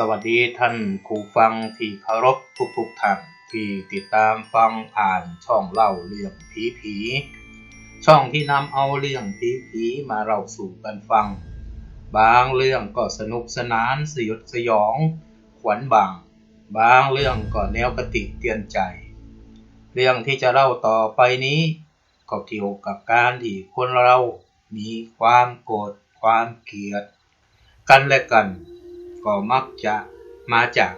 สวัสดีท่านผู้ฟังที่เคารพทุกๆท่านที่ติดตามฟังผ่านช่องเล่าเรื่องผีผีช่องที่นำเอาเรื่องผีผีมาเล่าสู่กันฟัง บางเรื่องก็สนุกสนานสยดสยองขวัญบาง บางเรื่องก็แนวคติเตือนใจ เรื่องที่จะเล่าต่อไปนี้ ก็เกี่ยวกับการที่คนเรามีความโกรธความเกลียด กันและกัน ก็มักจะมาจาก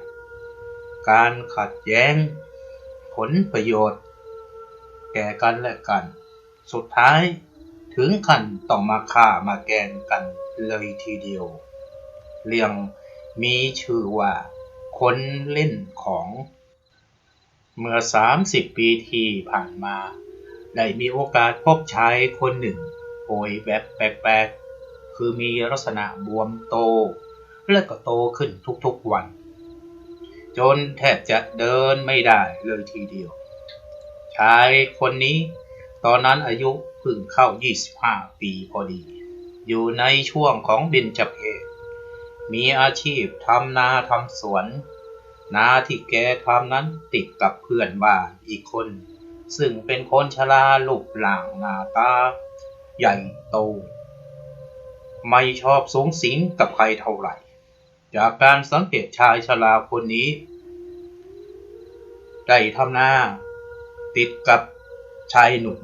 การขัดแย้ง ผลประโยชน์ แก่กันและกัน สุดท้ายถึงขั้นต้องมาฆ่ามาแกงกันเลยทีเดียว เรื่องมีชื่อว่าคนเล่นของ เมื่อ 30 ปีที่ผ่านมา ได้มีโอกาสพบชายคนหนึ่งป่วยแบบแปลกๆ คือมีลักษณะบวมโต และก็โตขึ้นทุกๆวัน จนแทบจะเดินไม่ได้เลยทีเดียว ชายคนนี้ตอนนั้นอายุเพิ่งเข้า 25 ปีพอดี อยู่ในช่วงของเบญจเพศมีอาชีพทำนาทำสวน นาที่แกทำนั้นติดกับเพื่อนบ้านอีกคน ซึ่งเป็นคนชราลูกหลางหน้าตา ใหญ่โต ไม่ชอบสูงสิงกับใครเท่าไหร่ จากการสังเกตชายชราคนนี้ ได้ทำหน้า ติดกับชายหนุ่ม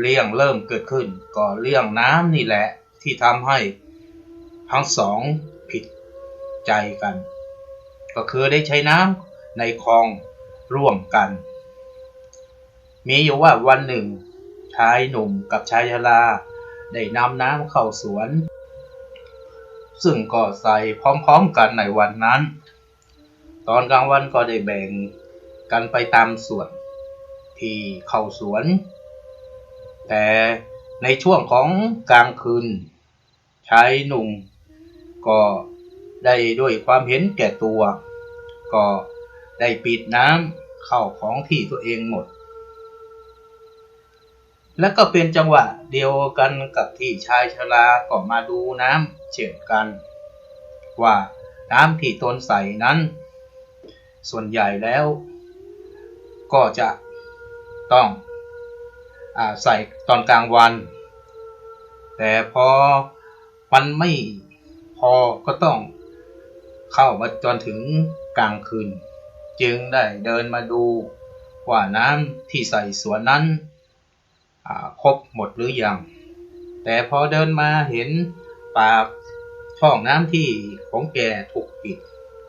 เรื่องเริ่มเกิดขึ้น ก็เรื่องน้ำนี่แหละที่ทำให้ทั้งสองผิดใจกัน ก็คือได้ใช้น้ำในคลองร่วมกัน มีอยู่ว่าวันหนึ่งชายหนุ่มกับชายชราได้นำน้ำเข้าสวน ซึ่งก็ใส่พร้อมๆกันในวันนั้น ตอนกลางวันก็ได้แบ่งกันไปตามส่วนที่เข้าสวน แต่ในช่วงของกลางคืนชายหนุ่มก็ได้ด้วยความเห็นแก่ตัว ก็ได้ปิดน้ำเข้าของที่ตัวเองหมด และก็เป็นจังหวะเดียวกันกับที่ชายชราก็มาดูน้ำเช่นกัน ว่าน้ำที่ตนใส่นั้น ส่วนใหญ่แล้ว ก็จะต้องอใส่ตอนกลางวัน แต่พอมันไม่พอก็ต้องเข้ามาจนถึงกลางคืน จึงได้เดินมาดูว่าน้ำที่ใส่สวนนั้น ครบหมดหรือยัง แต่พอเดินมาเห็นปากช่องน้ำที่ของแกถูกปิด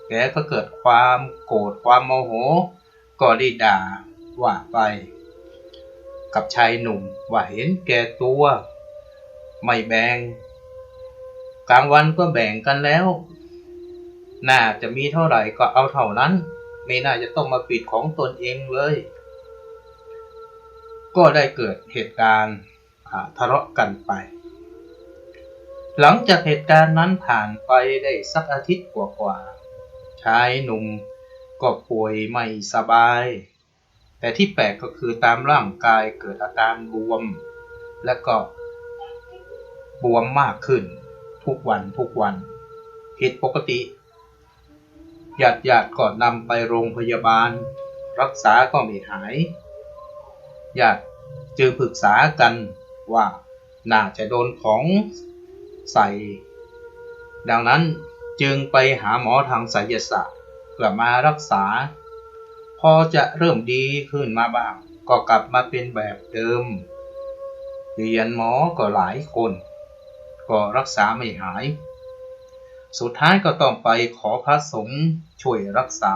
แกก็เกิดความโกรธความโมโห ก็ได้ด่าว่าไป กับชายหนุ่มว่าเห็นแกตัวไม่แบ่งกลางวันก็แบ่งกันแล้ว น่าจะมีเท่าไหร่ก็เอาเท่านั้น ไม่น่าจะต้องมาปิดของตนเองเลย ก็ได้เกิดเหตุการณ์ทะเลาะกันไป หลังจากเหตุการณ์นั้นผ่านไปได้สักอาทิตย์กว่าๆชายหนุ่มก็ป่วยไม่สบาย แต่ที่แปลกก็คือตามร่างกายเกิดอาการบวม และก็บวมมากขึ้นทุกวันทุกวันผิดปกติญาติญาติก็นำไปโรงพยาบาล รักษาก็ไม่หายญาติ จึงปรึกษากันว่าน่าจะโดนของใส่ ดังนั้นจึงไปหาหมอทางไสยศาสตร์เพื่อมารักษา พอจะเริ่มดีขึ้นมาบ้าง ก็กลับมาเป็นแบบเดิม เรียนหมอก็หลายคน ก็รักษาไม่หาย สุดท้ายก็ต้องไปขอพระสงฆ์ช่วยรักษา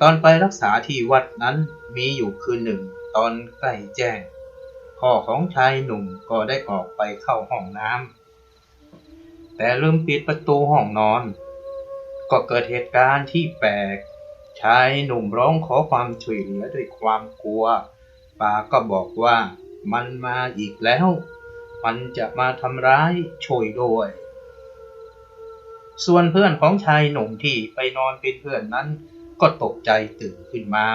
ตอนไปรักษาที่วัดนั้นมีอยู่คืนหนึ่ง ตอนใกล้แจ้ง พ่อของชายหนุ่มก็ได้ออกไปเข้าห้องน้ำแต่ลืมปิดประตูห้องนอน ก็เกิดเหตุการณ์ที่แปลก ชายหนุ่มร้องขอความช่วยเหลือด้วยความกลัวป้าก็บอกว่ามันมาอีกแล้ว มันจะมาทำร้ายช่วยด้วย ส่วนเพื่อนของชายหนุ่มที่ไปนอนเป็นเพื่อนนั้นก็ตกใจตื่นขึ้นมา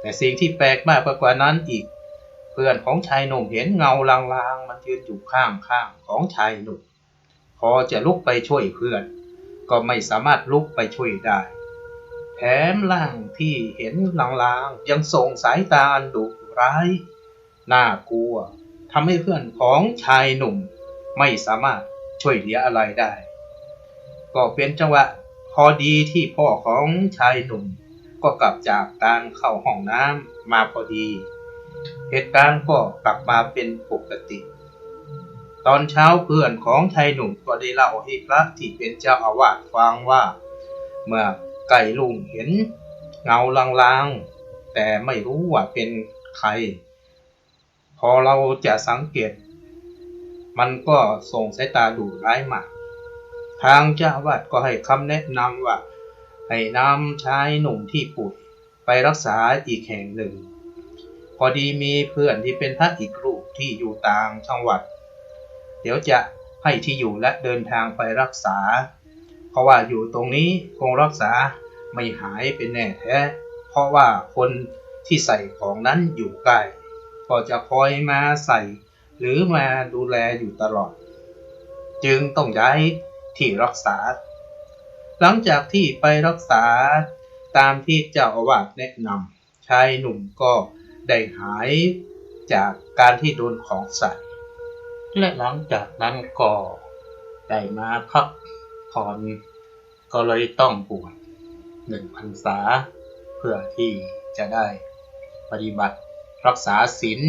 แต่สิ่งที่แปลกมากกว่านั้นอีก เพื่อนของชายหนุ่มเห็นเงาลางๆ มันยืนอยู่ข้างๆของชายหนุ่มพอจะลุกไปช่วยเพื่อน ก็ไม่สามารถลุกไปช่วยได้แถมร่างที่เห็นลางๆ ยังส่งสายตาอันดุร้ายน่ากลัวทำให้เพื่อนของชายหนุ่ม ไม่สามารถช่วยเหลืออะไรได้ ก็เป็นจังหวะพอดีที่พ่อของชายหนุ่ม ก็กลับจากการเข้าห้องน้ำมาพอดี เหตุการณ์ก็กลับมาเป็นปกติ ตอนเช้าเพื่อนของชายหนุ่มก็ได้เล่าให้พระที่เป็นเจ้าอาวาสฟังว่า เมื่อไก่ลุงเห็นเงาลางๆ แต่ไม่รู้ว่าเป็นใคร พอเราจะสังเกต มันก็ส่งสายตาดุร้ายมาทางเจ้าอาวาสก็ให้คำแนะนำว่า ให้นำชายหนุ่มที่ป่วยไปรักษาอีกแห่งหนึ่ง พอดีมีเพื่อนที่เป็นพระอีกรูปที่อยู่ต่างจังหวัด เดี๋ยวจะให้ที่อยู่และเดินทางไปรักษา เพราะว่าอยู่ตรงนี้คงรักษาไม่หายเป็นแน่แท้ เพราะว่าคนที่ใส่ของนั้นอยู่ใกล้ก็จะคอยมาใส่ หรือมาดูแลอยู่ตลอด จึงต้องย้ายที่รักษา หลังจากที่ไปรักษาตามที่เจ้าอาวาสแนะนำชายหนุ่มก็ได้หายจากการที่โดนของใส่และหลังจากนั้นก็ได้มาพักผ่อนก็เลยต้องบวชหนึ่งพรรษา เพื่อที่จะได้ปฏิบัติรักษาศีล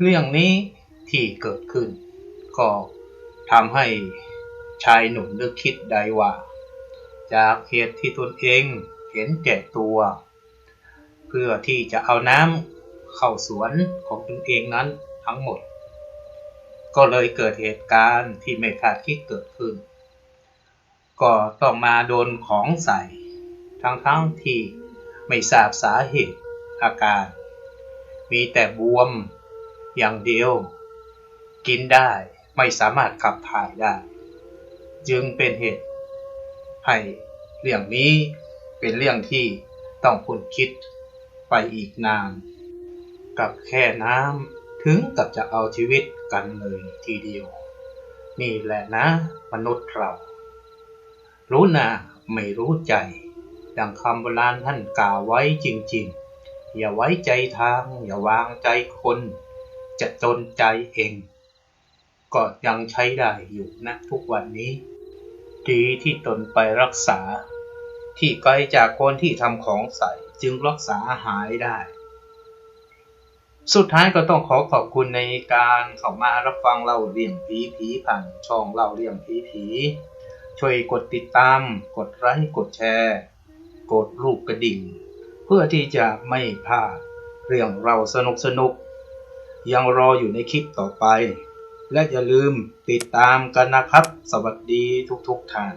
เรื่องนี้ที่เกิดขึ้น ก็ทำให้ ชายหนุ่มนึกคิดได้ว่า จากเหตุที่ตนเองเห็นแก่ตัว เพื่อที่จะเอาน้ำเข้าสวนของตนเองนั้นทั้งหมด ก็เลยเกิดเหตุการณ์ที่ไม่คาดคิดเกิดขึ้น ก็ต้องมาโดนของใส่ทั้งๆที่ไม่ทราบสาเหตุอาการ มีแต่บวมอย่างเดียว กินได้ไม่สามารถขับถ่ายได้ จึงเป็นเหตุให้เรื่องนี้เป็นเรื่องที่ต้องคุณคิดไปอีกนาน กับแค่น้ำถึงกับจะเอาชีวิตกันเลยทีเดียว นี่แหละนะ มนุษย์เรา รู้หนาไม่รู้ใจ ดังคำโบราณท่านกล่าวไว้จริงๆ อย่าไว้ใจทาง อย่าวางใจคน จะจนใจเอง ก็ยังใช้ได้อยู่นะทุกวันนี้ ดีที่ตนไปรักษา ที่ไกลจากคนที่ทำของใส่จึงรักษาหายได้ สุดท้ายก็ต้องขอขอบคุณในการเข้ามารับฟังเล่าเรื่องผีผีผ่านช่องเล่าเรื่องผีผีช่วยกดติดตาม กดไลค์กดแชร์ กดรูปกระดิ่ง เพื่อที่จะไม่พลาดเรื่องเราสนุกสนุกๆยังรออยู่ในคลิปต่อไป และอย่าลืมติดตามกันนะครับ สวัสดีทุกๆท่าน